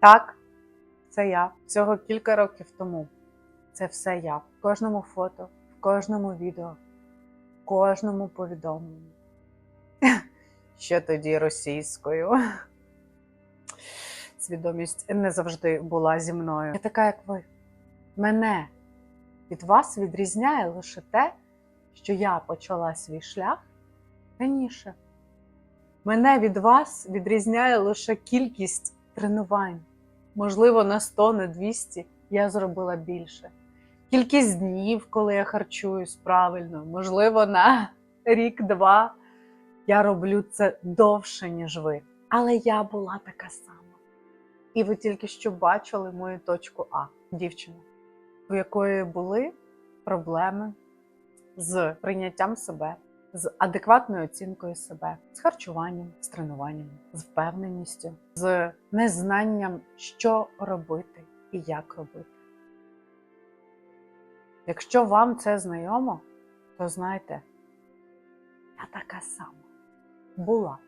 Так, це я. Всього кілька років тому. Це все я. В кожному фото, в кожному відео, в кожному повідомленні. Ще тоді російською. Свідомість не завжди була зі мною. Я така, як ви. Мене від вас відрізняє лише те, що я почала свій шлях раніше. Мене від вас відрізняє лише кількість тренувань. Можливо, на 100, на 200 я зробила більше. Кількість днів, коли я харчуюсь правильно, можливо, на рік-два я роблю це довше, ніж ви. Але я була така сама. І ви тільки що бачили мою точку А, дівчину, у якої були проблеми з прийняттям себе, з адекватною оцінкою себе, з харчуванням, з тренуванням, з впевненістю, з незнанням, що робити і як робити. Якщо вам це знайомо, то знайте, я така сама була.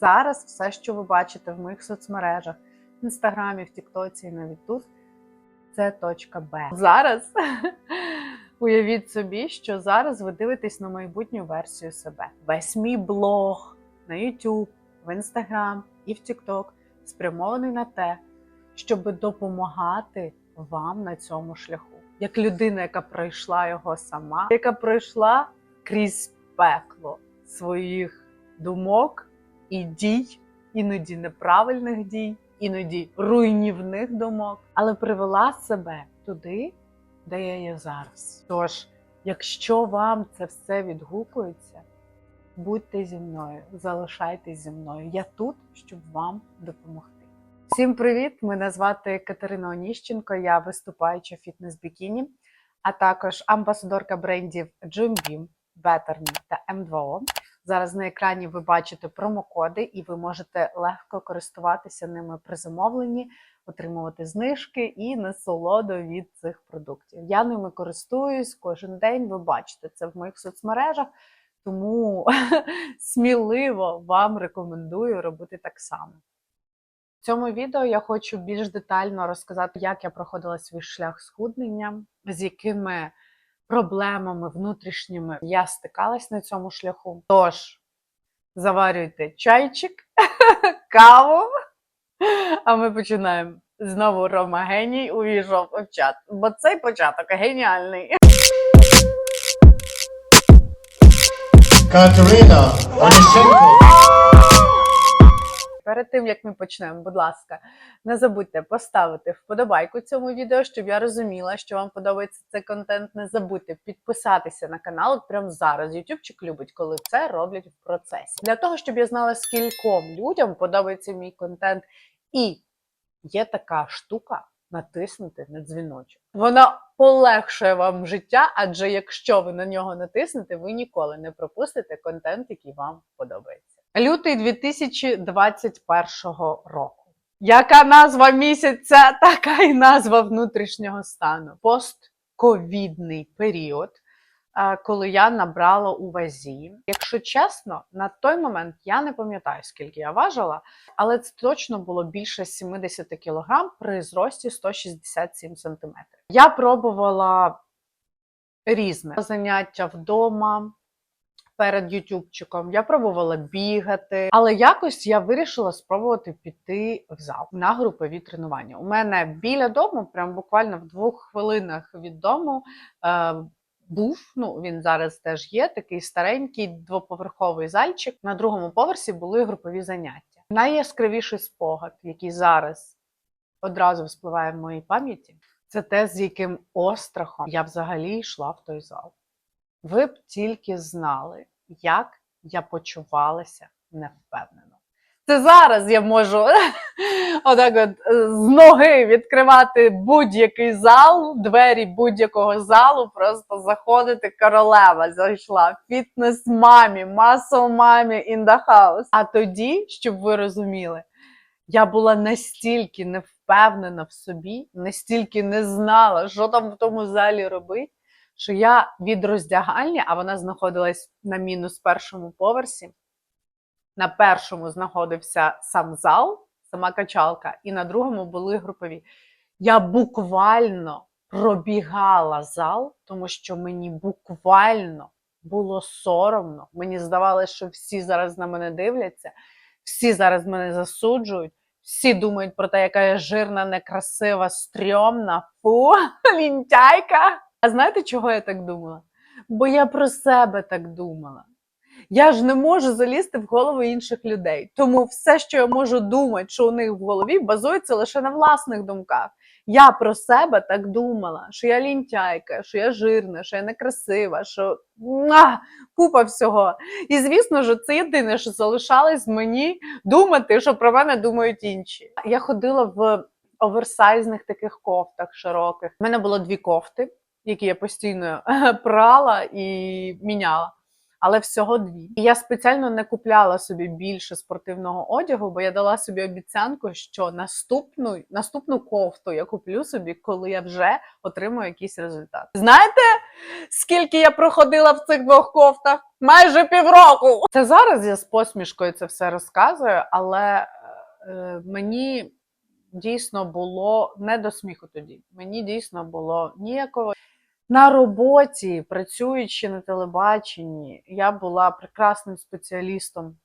Зараз все, що ви бачите в моїх соцмережах, в інстаграмі, в Тіктоці і навіть тут, це точка Б. Зараз уявіть собі, що зараз ви дивитесь на майбутню версію себе. Весь мій блог на YouTube, в Instagram і в TikTok спрямований на те, щоб допомагати вам на цьому шляху. Як людина, яка пройшла його сама, яка пройшла крізь пекло своїх думок і дій, іноді неправильних дій, іноді руйнівних думок, але привела себе туди, де я є зараз. Тож, якщо вам це все відгукується, будьте зі мною, залишайтесь зі мною. Я тут, щоб вам допомогти. Всім привіт! Мене звати Катерина Оніщенко, я виступаюча фітнес-бікіні, а також амбасадорка брендів Jim Better Me та M2O. Зараз на екрані ви бачите промокоди, і ви можете легко користуватися ними при замовленні, отримувати знижки і насолоду від цих продуктів. Я ними користуюсь кожен день. Ви бачите це в моїх соцмережах, тому сміливо вам рекомендую робити так само. Цьому відео я хочу більш детально розказати, як я проходила свій шлях схуднення, з якими проблемами внутрішніми я стикалась на цьому шляху. Тож, заварюйте чайчик, каву, а ми починаємо. Знову Рома геній увійшов в чат, бо цей початок геніальний. Катерина Онищенко. Перед тим як ми почнемо, будь ласка, не забудьте поставити вподобайку цьому відео, щоб я розуміла, що вам подобається цей контент. Не забудьте підписатися на канал прямо зараз. Ютубчик любить, коли це роблять в процесі. Для того, щоб я знала, скільком людям подобається мій контент. І є така штука натиснути на дзвіночок. Вона полегшує вам життя, адже якщо ви на нього натиснете, ви ніколи не пропустите контент, який вам подобається. Лютий 2021 року. Яка назва місяця, така й назва внутрішнього стану. Постковідний період, коли я набрала у вазі. Якщо чесно, на той момент я не пам'ятаю, скільки я важила, але це точно було більше 70 кг при зрості 167 см. Я пробувала різне заняття вдома перед ютубчиком. Я пробувала бігати, але якось я вирішила спробувати піти в зал на групові тренування. У мене біля дому, прям буквально в двох хвилинах від дому. Е, був, ну він зараз теж є, такий старенький двоповерховий зальчик. На другому поверсі були групові заняття. Найяскравіший спогад, який зараз одразу вспливає в моїй пам'яті, це те, з яким острахом я взагалі йшла в той зал. Ви б тільки знали, як я почувалася невпевнено. Це зараз я можу отак от е, з ноги відкривати будь-який зал, двері будь-якого залу, просто заходити королева зайшла. Фітнес мамі, масл мамі in the house. А тоді, щоб ви розуміли, я була настільки невпевнена в собі, настільки не знала, що там в тому залі робити, що я від роздягальні, а вона знаходилась на мінус першому поверсі. На першому знаходився сам зал, сама качалка, і на другому були групові. Я буквально пробігала зал, тому що мені буквально було соромно. Мені здавалося, що всі зараз на мене дивляться, всі зараз мене засуджують, всі думають про те, яка я жирна, некрасива, стрьомна, фу, лінтяйка. А знаєте, чого я так думала? Бо я про себе так думала. Я ж не можу залізти в голову інших людей. Тому все, що я можу думати, що у них в голові, базується лише на власних думках. Я про себе так думала, що я лінтяйка, що я жирна, що я некрасива, що муа, купа всього. І звісно ж, це єдине, що залишалось мені думати, що про мене думають інші. Я ходила в оверсайзних таких кофтах широких. У мене було дві кофти, які я постійно прала і міняла. Але всього дві. І я спеціально не купляла собі більше спортивного одягу, бо я дала собі обіцянку, що наступну, наступну кофту я куплю собі, коли я вже отримую якийсь результат. Знаєте, скільки я проходила в цих двох кофтах? Майже півроку. Це зараз я з посмішкою це все розказую, але е, мені дійсно було не до сміху тоді. Мені дійсно було ніякого. На роботі, працюючи на телебаченні, я була прекрасним спеціалістом.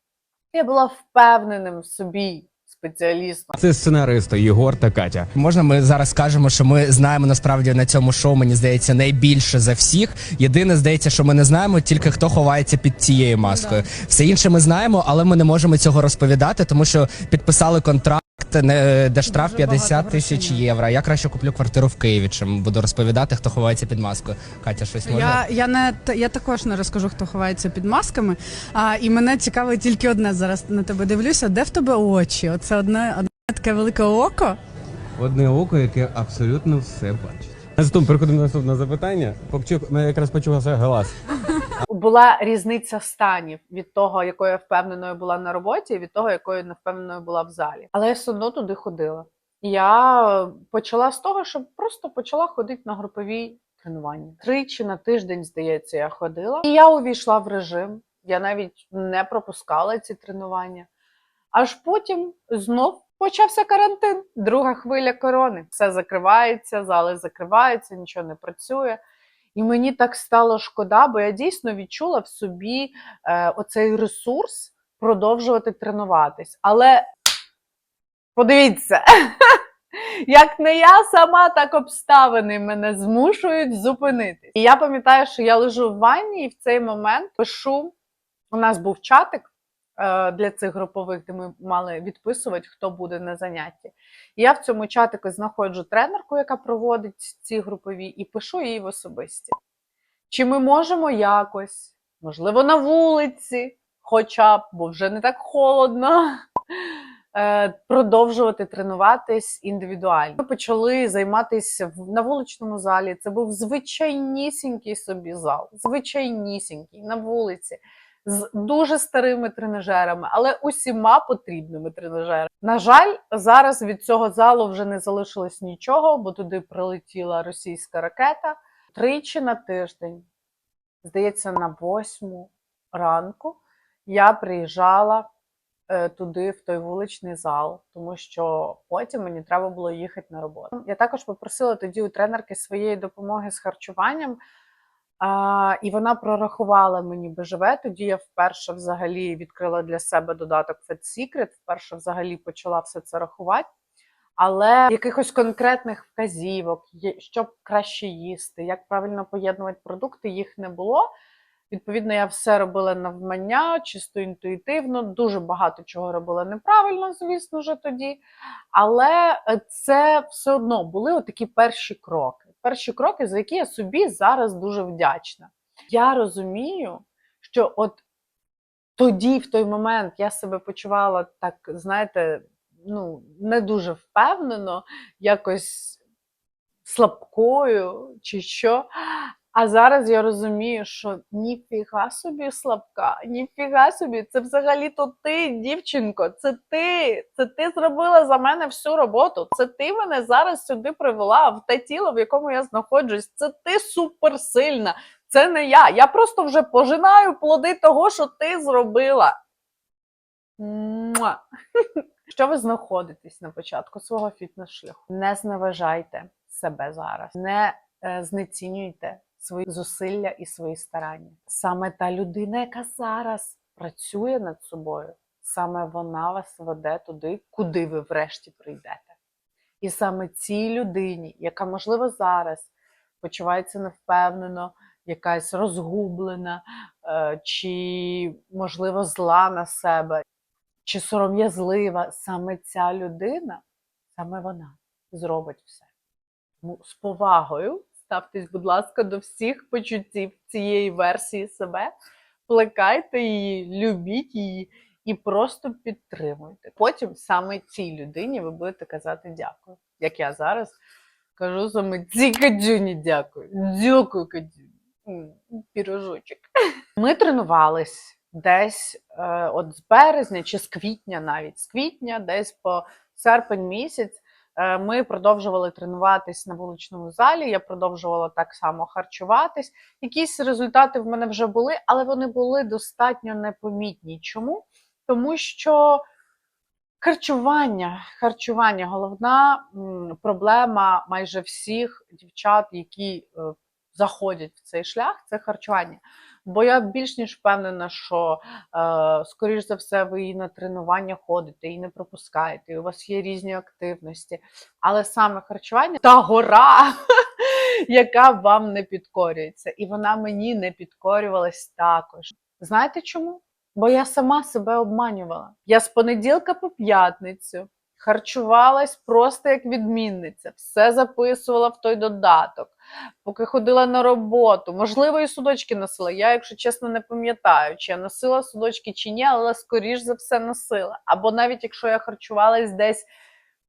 Я була впевненим в собі спеціалістом. Це сценаристи Єгор та Катя. Можна ми зараз скажемо, що ми знаємо насправді на цьому шоу, мені здається, найбільше за всіх. Єдине, здається, що ми не знаємо тільки хто ховається під цією маскою. Все інше ми знаємо, але ми не можемо цього розповідати, тому що підписали контракт, не- де штраф Дуже 50 тисяч євро. Я краще куплю квартиру в Києві, чим буду розповідати, хто ховається під маскою. Катя, щось може? Я, я не я також не розкажу, хто ховається під масками. А, і мене цікавить тільки одне зараз на тебе дивлюся. Де в тебе очі? Оце одне, одне таке велике око. Одне око, яке абсолютно все бачить. Наступне, переходимо до наступного запитання. Покчук, ми якраз почувся галас. Була різниця станів від того, якою я впевненою була на роботі, і від того, якою невпевненою була в залі. Але я все одно туди ходила. Я почала з того, що просто почала ходити на групові тренування. Тричі на тиждень, здається, я ходила. І я увійшла в режим. Я навіть не пропускала ці тренування. Аж потім знов почався карантин, друга хвиля корони. Все закривається, зали закриваються, нічого не працює. І мені так стало шкода, бо я дійсно відчула в собі е, оцей ресурс продовжувати тренуватись. Але подивіться, як не я сама, так обставини мене змушують зупинитись. І я пам'ятаю, що я лежу в ванні і в цей момент пишу. У нас був чатик для цих групових, де ми мали відписувати, хто буде на занятті. Я в цьому чатику знаходжу тренерку, яка проводить ці групові, і пишу їй в особисті. Чи ми можемо якось, можливо, на вулиці, хоча б, бо вже не так холодно, е, продовжувати тренуватись індивідуально. Ми почали займатися на вуличному залі. Це був звичайнісінький собі зал, звичайнісінький на вулиці. З дуже старими тренажерами, але усіма потрібними тренажерами. На жаль, зараз від цього залу вже не залишилось нічого, бо туди прилетіла російська ракета тричі на тиждень. Здається, на восьму ранку я приїжджала е, туди, в той вуличний зал, тому що потім мені треба було їхати на роботу. Я також попросила тоді у тренерки своєї допомоги з харчуванням. А, і вона прорахувала мені БЖВ. Тоді я вперше взагалі відкрила для себе додаток Fat Secret, вперше взагалі почала все це рахувати. Але якихось конкретних вказівок, є- що краще їсти, як правильно поєднувати продукти, їх не було. Відповідно, я все робила навмання, чисто інтуїтивно, дуже багато чого робила неправильно, звісно ж, тоді. Але е, це все одно були такі перші кроки. Перші кроки, за які я собі зараз дуже вдячна. Я розумію, що от тоді, в той момент, я себе почувала так, знаєте, ну, не дуже впевнено, якось слабкою чи що. А зараз я розумію, що ніфіга собі слабка, ніфіга собі, це взагалі-то ти, дівчинко, це ти. Це ти зробила за мене всю роботу. Це ти мене зараз сюди привела в те тіло, в якому я знаходжусь. Це ти суперсильна. Це не я. Я просто вже пожинаю плоди того, що ти зробила. Муа. Що ви знаходитесь на початку свого фітнес-шляху? Не зневажайте себе зараз, не е, знецінюйте свої зусилля і свої старання. Саме та людина, яка зараз працює над собою, саме вона вас веде туди, куди ви врешті прийдете. І саме цій людині, яка, можливо, зараз почувається невпевнено, якась розгублена, е, чи, можливо, зла на себе, чи сором'язлива, саме ця людина, саме вона зробить все. Тому з повагою ставтесь, будь ласка, до всіх почуттів цієї версії себе, плекайте її, любіть її і просто підтримуйте. Потім саме цій людині ви будете казати дякую. Як я зараз кажу саме цій кадюні дякую. Дякую, кадюні. М, Пірожочок. Ми тренувались десь е, от з березня чи з квітня навіть з квітня, десь по серпень місяць. Е, Ми продовжували тренуватись на вуличному залі. Я продовжувала так само харчуватись. Якісь результати в мене вже були, але вони були достатньо непомітні. Чому? Тому що харчування, харчування головна проблема майже всіх дівчат, які е, заходять в цей шлях, це харчування. Бо я більш ніж впевнена, що е, скоріш за все ви і на тренування ходите, і не пропускаєте, і у вас є різні активності. Але саме харчування та гора, яка вам не підкорюється. І вона мені не підкорювалась також. Знаєте чому? Бо я сама себе обманювала. Я з понеділка по п'ятницю харчувалась просто як відмінниця, все записувала в той додаток, поки ходила на роботу. Можливо, і судочки носила. Я, якщо чесно, не пам'ятаю, чи я носила судочки чи ні, але скоріш за все носила. Або навіть якщо я харчувалась десь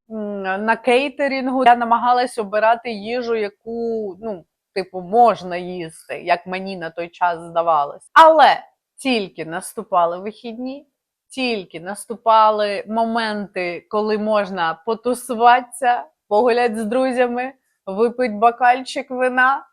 на кейтерінгу, я намагалась обирати їжу, яку, ну, типу, можна їсти, як мені на той час здавалось. Але тільки наступали вихідні, тільки наступали моменти, коли можна потусуватися, погуляти з друзями, випити бокальчик вина.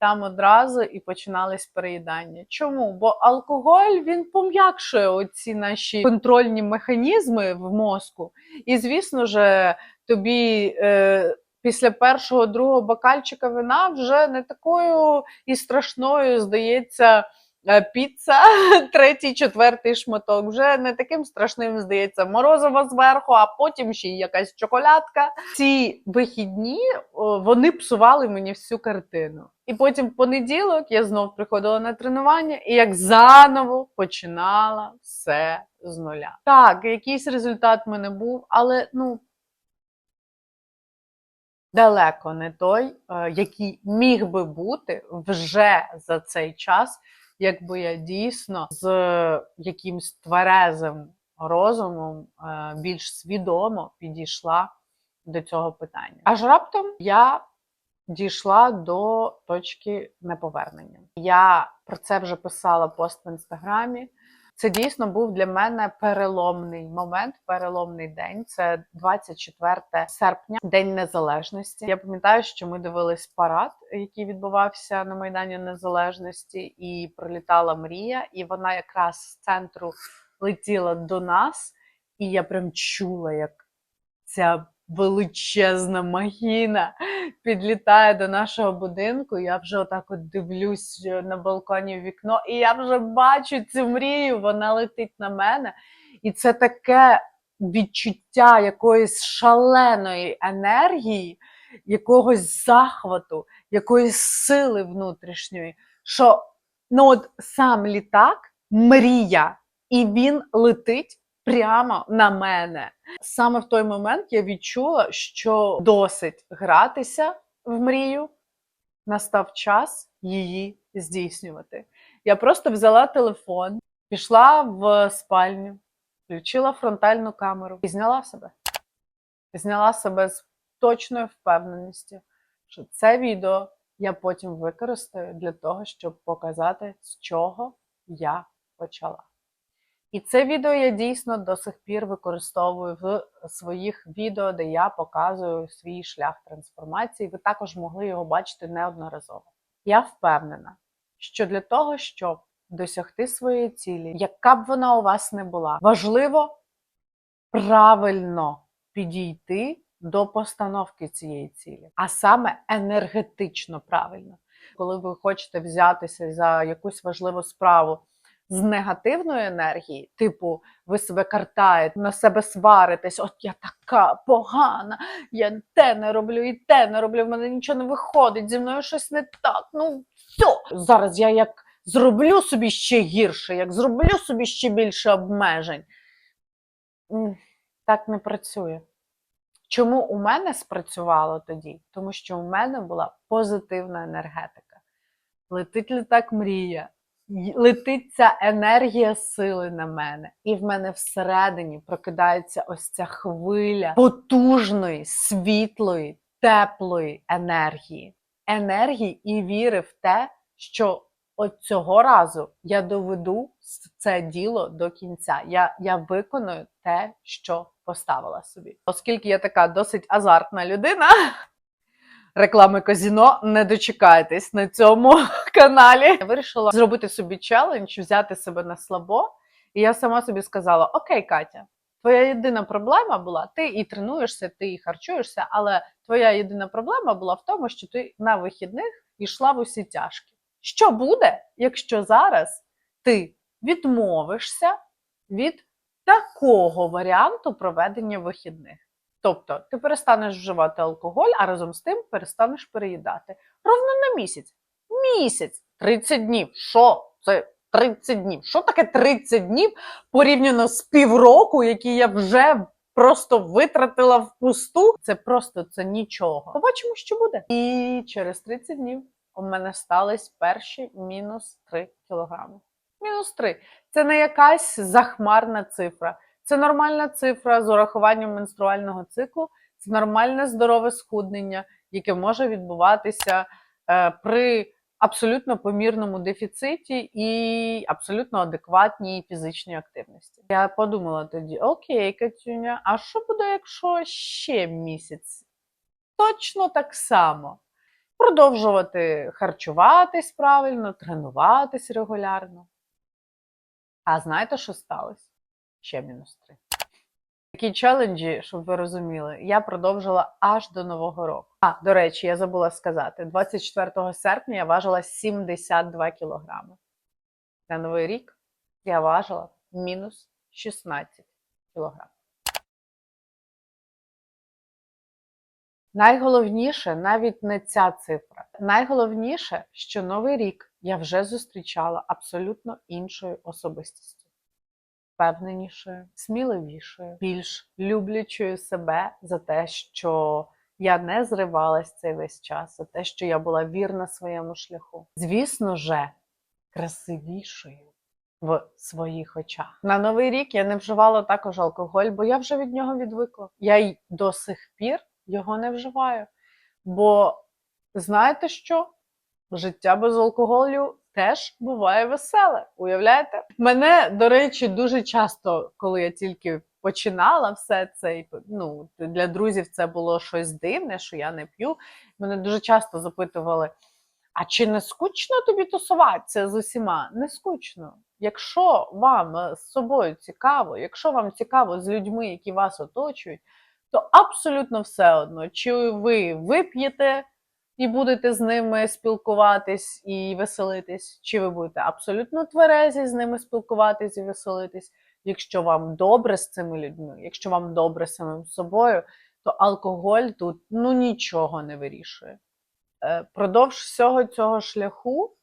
Там одразу і починались переїдання. Чому? Бо алкоголь він пом'якшує оці наші контрольні механізми в мозку. І, звісно ж, тобі е, після першого, другого бокальчика вина вже не такою і страшною здається. Е, Піца, третій, четвертий шматок. Вже не таким страшним здається морозиво зверху, а потім ще й якась чоколядка. Ці вихідні вони псували мені всю картину. І потім в понеділок я знов приходила на тренування і як заново починала все з нуля. Так, якийсь результат в мене був, але ну. Далеко не той, е, який міг би бути вже за цей час, якби я дійсно з якимсь тверезим розумом е, більш свідомо підійшла до цього питання. Аж раптом я дійшла до точки неповернення. Я про це вже писала пост в інстаграмі. Це дійсно був для мене переломний момент, переломний день. Це 24 серпня, День Незалежності. Я пам'ятаю, що ми дивились парад, який відбувався на Майдані Незалежності, і пролітала мрія, і вона якраз з центру летіла до нас, і я прям чула, як ця величезна махіна підлітає до нашого будинку. Я вже отак от дивлюсь е, на балконі в вікно, і я вже бачу цю мрію, вона летить на мене. І це таке відчуття якоїсь шаленої енергії, якогось захвату, якоїсь сили внутрішньої, що ну от сам літак мрія, і він летить прямо на мене. Саме в той момент я відчула, що досить гратися в мрію, настав час її здійснювати. Я просто взяла телефон, пішла в спальню, включила фронтальну камеру і зняла себе. Зняла себе з точною впевненістю, що це відео я потім використаю для того, щоб показати, з чого я почала. І це відео я дійсно до сих пір використовую в своїх відео, де я показую свій шлях трансформації. Ви також могли його бачити неодноразово. Я впевнена, що для того, щоб досягти своєї цілі, яка б вона у вас не була, важливо правильно підійти до постановки цієї цілі, а саме енергетично правильно. Коли ви хочете взятися за якусь важливу справу з негативної енергії, типу ви себе картаєте, на себе сваритесь, от я така погана, я те не роблю і те не роблю, в мене нічого не виходить, зі мною щось не так. Ну все. Зараз я як зроблю собі ще гірше, як зроблю собі ще більше обмежень. Так не працює. Чому у мене спрацювало тоді? Тому що у мене була позитивна енергетика. Летить літак мрія, летить ця енергія сили на мене. І в мене всередині прокидається ось ця хвиля потужної, світлої, теплої енергії. Енергії і віри в те, що от цього разу я доведу це діло до кінця. Я, я виконую те, що поставила собі. Оскільки я така досить азартна людина, реклами казіно не дочекайтесь на цьому каналі. Я вирішила зробити собі челендж, взяти себе на слабо. І я сама собі сказала: Окей, Катя, твоя єдина проблема була, ти і тренуєшся, ти і харчуєшся, але твоя єдина проблема була в тому, що ти на вихідних йшла в усі тяжкі. Що буде, якщо зараз ти відмовишся від такого варіанту проведення вихідних? Тобто ти перестанеш вживати алкоголь, а разом з тим перестанеш переїдати. Ровно на місяць. Місяць, 30 днів. Що це 30 днів? Що таке 30 днів порівняно з півроку, які я вже просто витратила впусту? Це просто це нічого. Побачимо, що буде. І через 30 днів у мене стались перші мінус 3 кілограми. Мінус 3. Це не якась захмарна цифра. Це нормальна цифра з урахуванням менструального циклу, це нормальне здорове схуднення, яке може відбуватися е, при абсолютно помірному дефіциті і абсолютно адекватній фізичній активності. Я подумала тоді: окей, Катюня, а що буде, якщо ще місяць? Точно так само. Продовжувати харчуватись правильно, тренуватись регулярно. А знаєте, що сталося? Ще мінус три. Такі челенджі, щоб ви розуміли, я продовжила аж до Нового року. А, до речі, я забула сказати: 24 серпня я важила 72 кілограми. На Новий рік я важила мінус 16 кілограм. Найголовніше навіть не ця цифра. Найголовніше, що Новий рік я вже зустрічала абсолютно іншою особистістю впевненішою, сміливішою, більш люблячою себе за те, що я не зривалась цей весь час, за те, що я була вірна своєму шляху. Звісно же, красивішою в своїх очах. На новий рік я не вживала також алкоголь, бо я вже від нього відвикла. Я й до сих пір його не вживаю. Бо знаєте що? Життя без алкоголю теж буває веселе. Уявляєте? Мене, до речі, дуже часто, коли я тільки починала все це, і, ну, для друзів це було щось дивне, що я не п'ю. Мене дуже часто запитували: а чи не скучно тобі тусуватися з усіма? Не скучно. Якщо вам з собою цікаво, якщо вам цікаво з людьми, які вас оточують, то абсолютно все одно, чи ви вип'єте і будете з ними спілкуватись і веселитись, чи ви будете абсолютно тверезі з ними спілкуватись і веселитись. Якщо вам добре з цими людьми, якщо вам добре самим собою, то алкоголь тут ну нічого не вирішує. Е, Продовж всього цього шляху,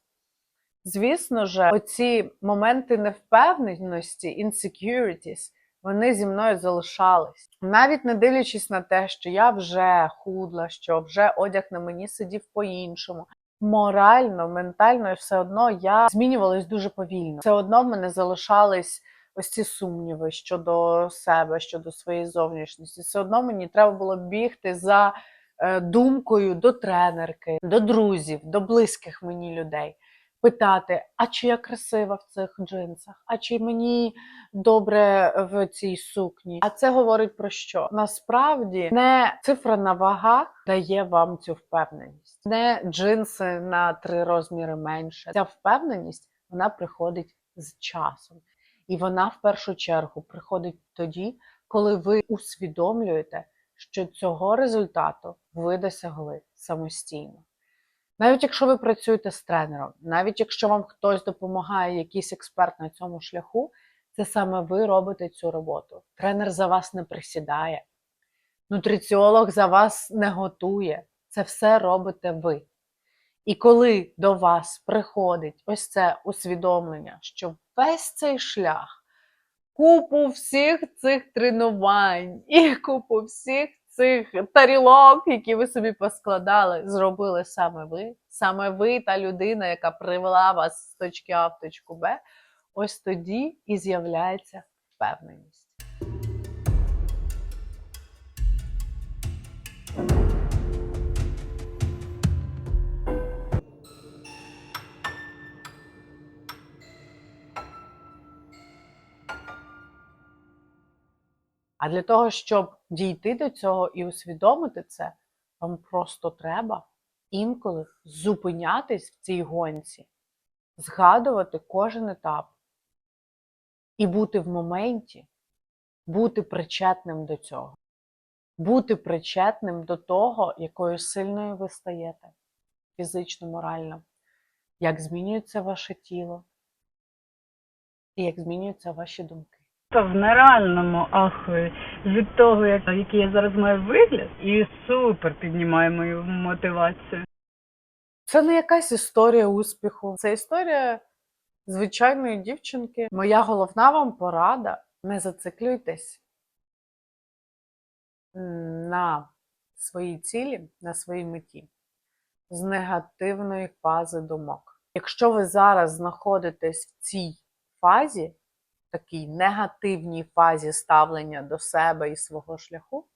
звісно ж, оці моменти невпевненості, insecurities, вони зі мною залишались. Навіть не дивлячись на те, що я вже худла, що вже одяг на мені сидів по-іншому. Морально, ментально, все одно я змінювалась дуже повільно. Все одно в мене залишались ось ці сумніви щодо себе, щодо своєї зовнішності. Все одно мені треба було бігти за е, думкою до тренерки, до друзів, до близьких мені людей. Питати, а чи я красива в цих джинсах, а чи мені добре в цій сукні. А це говорить про що? Насправді не цифра на вагах дає вам цю впевненість, не джинси на три розміри менше. Ця впевненість вона приходить з часом. І вона в першу чергу приходить тоді, коли ви усвідомлюєте, що цього результату ви досягли самостійно. Навіть якщо ви працюєте з тренером, навіть якщо вам хтось допомагає, якийсь експерт на цьому шляху, це саме ви робите цю роботу. Тренер за вас не присідає, нутриціолог за вас не готує. Це все робите ви. І коли до вас приходить ось це усвідомлення, що весь цей шлях, купу всіх цих тренувань і купу всіх цих тарілок, які ви собі поскладали, зробили саме ви, саме ви та людина, яка привела вас з точки А в точку Б, ось тоді і з'являється впевненість. А для того, щоб дійти до цього і усвідомити це, вам просто треба інколи зупинятись в цій гонці, згадувати кожен етап і бути в моменті, бути причетним до цього, бути причетним до того, якою сильною ви стаєте фізично, морально, як змінюється ваше тіло і як змінюються ваші думки. В нереальному ахуї від того, як, який я зараз маю вигляд, і супер піднімає мою мотивацію. Це не якась історія успіху. Це історія звичайної дівчинки. Моя головна вам порада: не зациклюйтесь на своїй цілі, на своїй меті з негативної фази думок. Якщо ви зараз знаходитесь в цій фазі, такій негативній фазі ставлення до себе і свого шляху,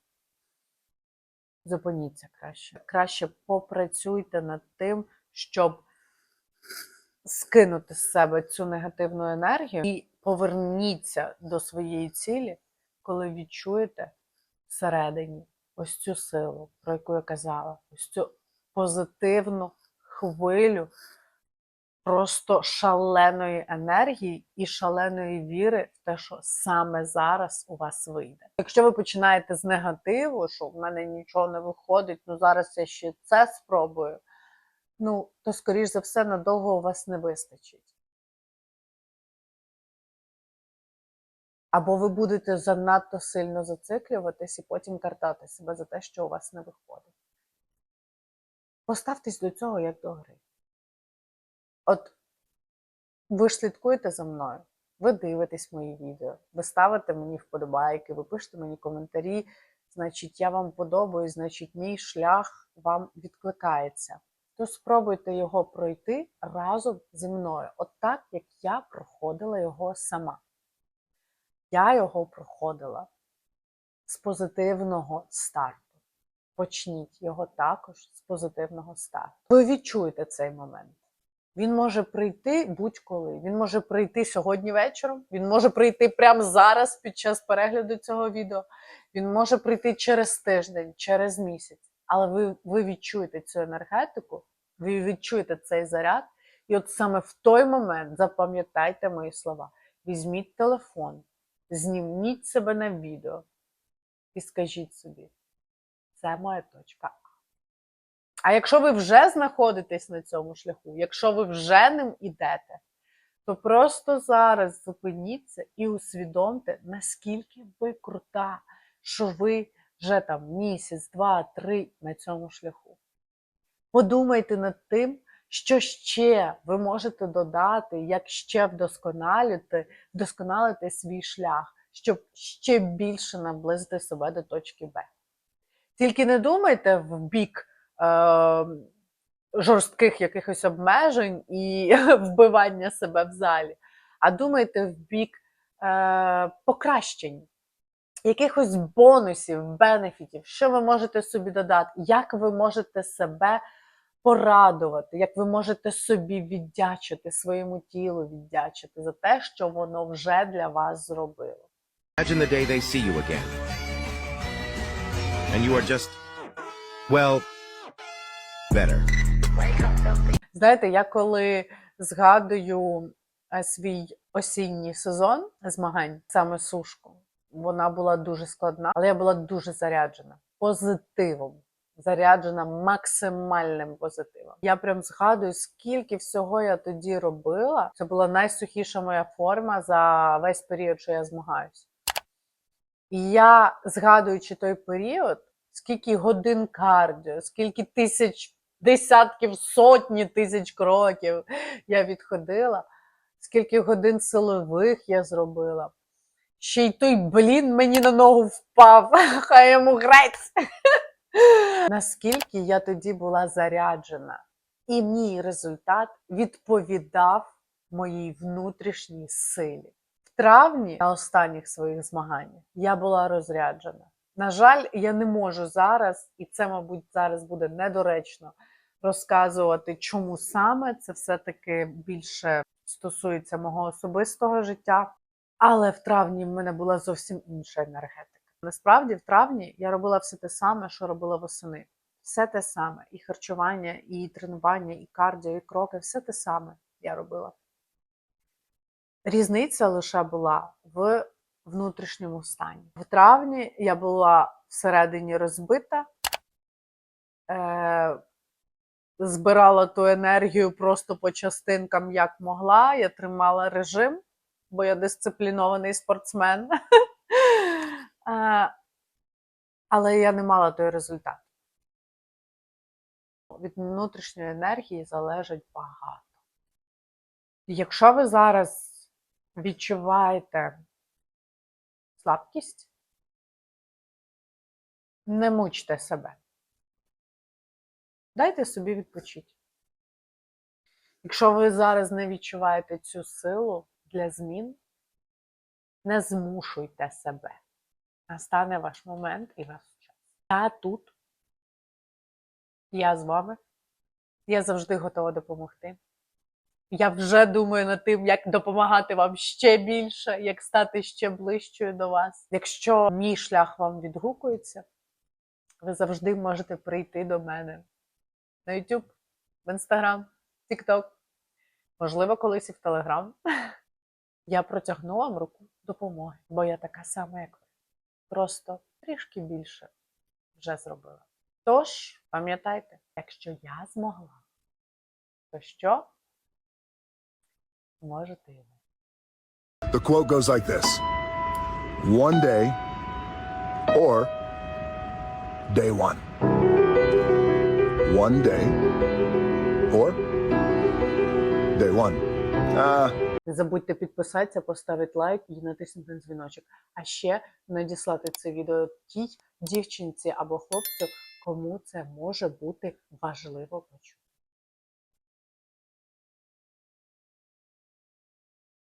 зупиніться краще. Краще попрацюйте над тим, щоб скинути з себе цю негативну енергію і поверніться до своєї цілі, коли відчуєте всередині ось цю силу, про яку я казала, ось цю позитивну хвилю просто шаленої енергії і шаленої віри в те, що саме зараз у вас вийде. Якщо ви починаєте з негативу, що в мене нічого не виходить, ну зараз я ще це спробую, ну то скоріш за все надовго у вас не вистачить. Або ви будете занадто сильно зациклюватись і потім картати себе за те, що у вас не виходить. Поставтесь до цього як до гри. От ви ж слідкуєте за мною, ви дивитесь мої відео, ви ставите мені вподобайки, ви пишете мені коментарі, значить, я вам подобаюсь, значить, мій шлях вам відкликається. То спробуйте його пройти разом зі мною, от так, як я проходила його сама. Я його проходила з позитивного старту. Почніть його також з позитивного старту. Ви відчуєте цей момент. Він може прийти будь-коли. Він може прийти сьогодні вечором, він може прийти прямо зараз під час перегляду цього відео. Він може прийти через тиждень, через місяць. Але ви, ви відчуєте цю енергетику, ви відчуєте цей заряд. І от саме в той момент запам'ятайте мої слова. Візьміть телефон, зніміть себе на відео і скажіть собі, це моя точка А. Якщо ви вже знаходитесь на цьому шляху, якщо ви вже ним ідете, то просто зараз зупиніться і усвідомте, наскільки ви крута, що ви вже там місяць, два, три на цьому шляху. Подумайте над тим, що ще ви можете додати, як ще вдосконалити, вдосконалити свій шлях, щоб ще більше наблизити себе до точки Б. Тільки не думайте в бік жорстких якихось обмежень і вбивання себе в залі, а думайте в бік е, покращень, якихось бонусів, бенефітів, що ви можете собі додати, як ви можете себе порадувати, як ви можете собі віддячити, своєму тілу віддячити за те, що воно вже для вас зробило. Imagine the day they see you again. And you are just, well, better. Знаєте, я коли згадую е, свій осінній сезон змагань, саме сушку, вона була дуже складна, але я була дуже заряджена позитивом. Заряджена максимальним позитивом. Я прям згадую, скільки всього я тоді робила. Це була найсухіша моя форма за весь період, що я змагаюся. І я, згадуючи той період, скільки годин кардіо, скільки тисяч десятків, сотні тисяч кроків я відходила, скільки годин силових я зробила. Ще й той блін мені на ногу впав, хай йому грець. Наскільки я тоді була заряджена, і мій результат відповідав моїй внутрішній силі. В травні на останніх своїх змаганнях я була розряджена. На жаль, я не можу зараз, і це, мабуть, зараз буде недоречно розказувати, чому саме це все-таки більше стосується мого особистого життя. Але в травні в мене була зовсім інша енергетика. Насправді, в травні я робила все те саме, що робила восени. Все те саме: і харчування, і тренування, і кардіо, і кроки, все те саме я робила. Різниця лише була в внутрішньому стані. В травні я була всередині розбита, е- збирала ту енергію просто по частинкам, як могла. Я тримала режим, бо я дисциплінований спортсмен. Але я не мала той результат. Від внутрішньої енергії залежить багато. Якщо ви зараз відчуваєте слабкість, не мучте себе. Дайте собі відпочити. Якщо ви зараз не відчуваєте цю силу для змін, не змушуйте себе. Настане ваш момент і ваш час. Я тут. Я з вами. Я завжди готова допомогти. Я вже думаю над тим, як допомагати вам ще більше, як стати ще ближчою до вас. Якщо мій шлях вам відгукується, ви завжди можете прийти до мене на YouTube, в Instagram, TikTok, можливо, колись і в Telegram. Я протягну вам руку допомоги, бо я така сама, як ви. Просто трішки більше вже зробила. Тож, пам'ятайте, якщо я змогла, то що можете і ви. The quote goes like this One day or day one. One day or day one. Uh, Не забудьте підписатися, поставити лайк і натиснути на дзвіночок. А ще надіслати це відео тій дівчинці або хлопцю, кому це може бути важливо почути.